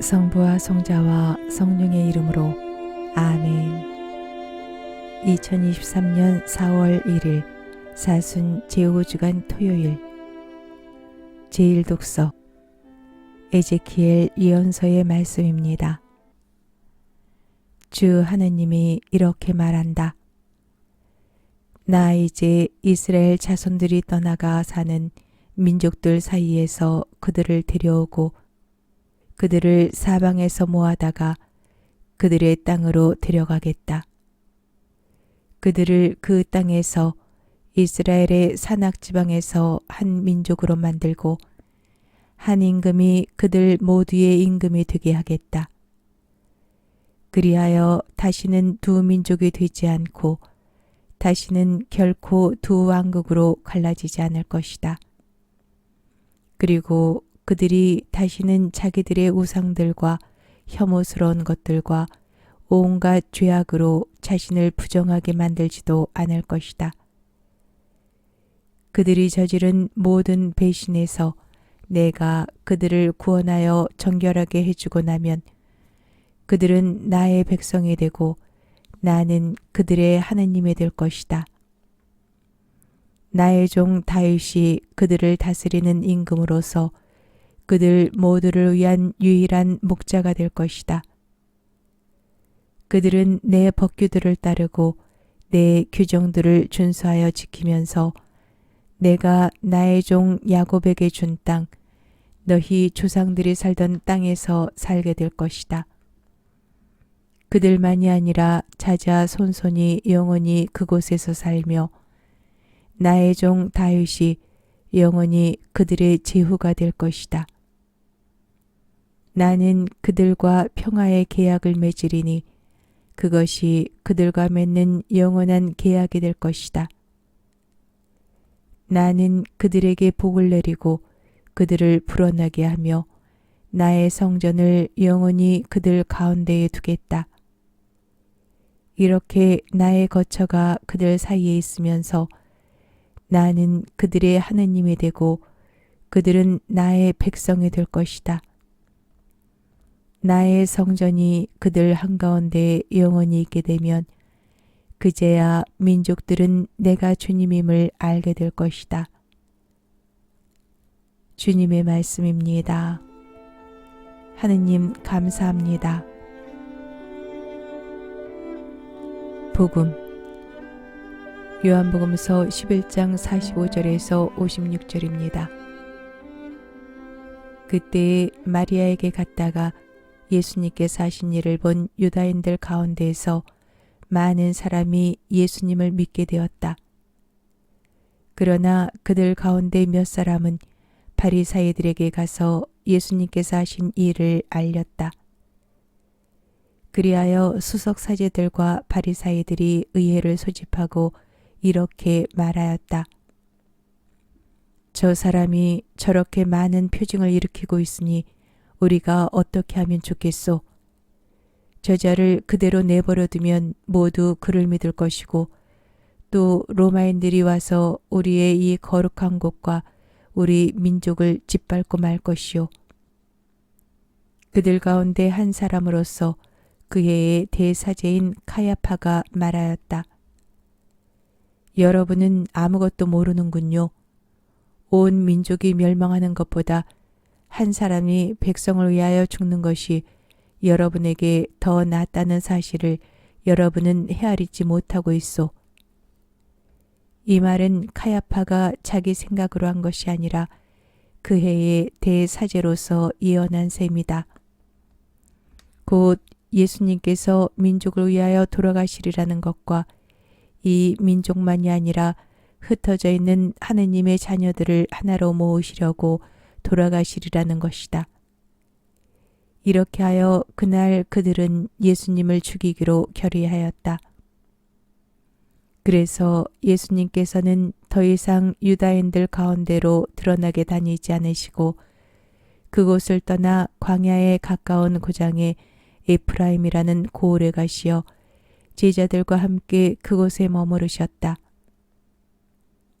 성부와 성자와 성령의 이름으로 아멘. 2023년 4월 1일 사순 제5주간 토요일 제1독서 에제키엘 예언서의 말씀입니다. 주 하느님이 이렇게 말한다. 나 이제 이스라엘 자손들이 떠나가 사는 민족들 사이에서 그들을 데려오고 그들을 사방에서 모아다가 그들의 땅으로 데려가겠다. 그들을 그 땅에서 이스라엘의 산악 지방에서 한 민족으로 만들고 한 임금이 그들 모두의 임금이 되게 하겠다. 그리하여 다시는 두 민족이 되지 않고 다시는 결코 두 왕국으로 갈라지지 않을 것이다. 그리고 그들이 다시는 자기들의 우상들과 혐오스러운 것들과 온갖 죄악으로 자신을 부정하게 만들지도 않을 것이다. 그들이 저지른 모든 배신에서 내가 그들을 구원하여 정결하게 해주고 나면 그들은 나의 백성이 되고 나는 그들의 하느님이 될 것이다. 나의 종 다윗이 그들을 다스리는 임금으로서 그들 모두를 위한 유일한 목자가 될 것이다. 그들은 내 법규들을 따르고 내 규정들을 준수하여 지키면서 내가 나의 종 야곱에게 준 땅, 너희 조상들이 살던 땅에서 살게 될 것이다. 그들만이 아니라 자자 손손이 영원히 그곳에서 살며 나의 종 다윗이 영원히 그들의 제후가 될 것이다. 나는 그들과 평화의 계약을 맺으리니 그것이 그들과 맺는 영원한 계약이 될 것이다. 나는 그들에게 복을 내리고 그들을 불어나게 하며 나의 성전을 영원히 그들 가운데에 두겠다. 이렇게 나의 거처가 그들 사이에 있으면서 나는 그들의 하느님이 되고 그들은 나의 백성이 될 것이다. 나의 성전이 그들 한가운데 영원히 있게 되면 그제야 민족들은 내가 주님임을 알게 될 것이다. 주님의 말씀입니다. 하느님 감사합니다. 복음 요한복음서 11장 45절에서 56절입니다. 그때 마리아에게 갔다가 예수님께서 하신 일을 본 유다인들 가운데에서 많은 사람이 예수님을 믿게 되었다. 그러나 그들 가운데 몇 사람은 바리사이들에게 가서 예수님께서 하신 일을 알렸다. 그리하여 수석 사제들과 바리사이들이 의회를 소집하고 이렇게 말하였다. 저 사람이 저렇게 많은 표징을 일으키고 있으니 우리가 어떻게 하면 좋겠소? 저자를 그대로 내버려 두면 모두 그를 믿을 것이고 또 로마인들이 와서 우리의 이 거룩한 곳과 우리 민족을 짓밟고 말 것이요. 그들 가운데 한 사람으로서 그 해의 대사제인 카야파가 말하였다. 여러분은 아무것도 모르는군요. 온 민족이 멸망하는 것보다 한 사람이 백성을 위하여 죽는 것이 여러분에게 더 낫다는 사실을 여러분은 헤아리지 못하고 있소. 이 말은 카야파가 자기 생각으로 한 것이 아니라 그 해의 대사제로서 예언한 셈이다. 곧 예수님께서 민족을 위하여 돌아가시리라는 것과 이 민족만이 아니라 흩어져 있는 하느님의 자녀들을 하나로 모으시려고 돌아가시리라는 것이다. 이렇게 하여 그날 그들은 예수님을 죽이기로 결의하였다. 그래서 예수님께서는 더 이상 유다인들 가운데로 드러나게 다니지 않으시고 그곳을 떠나 광야에 가까운 고장에 에프라임이라는 고을에 가시어 제자들과 함께 그곳에 머무르셨다.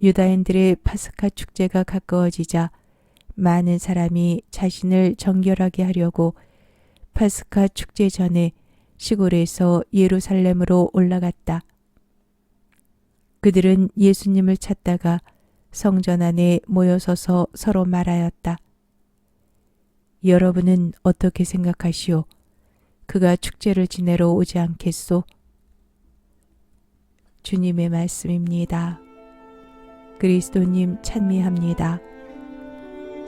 유다인들의 파스카 축제가 가까워지자 많은 사람이 자신을 정결하게 하려고 파스카 축제 전에 시골에서 예루살렘으로 올라갔다. 그들은 예수님을 찾다가 성전 안에 모여서서 서로 말하였다. 여러분은 어떻게 생각하시오? 그가 축제를 지내러 오지 않겠소? 주님의 말씀입니다. 그리스도님 찬미합니다.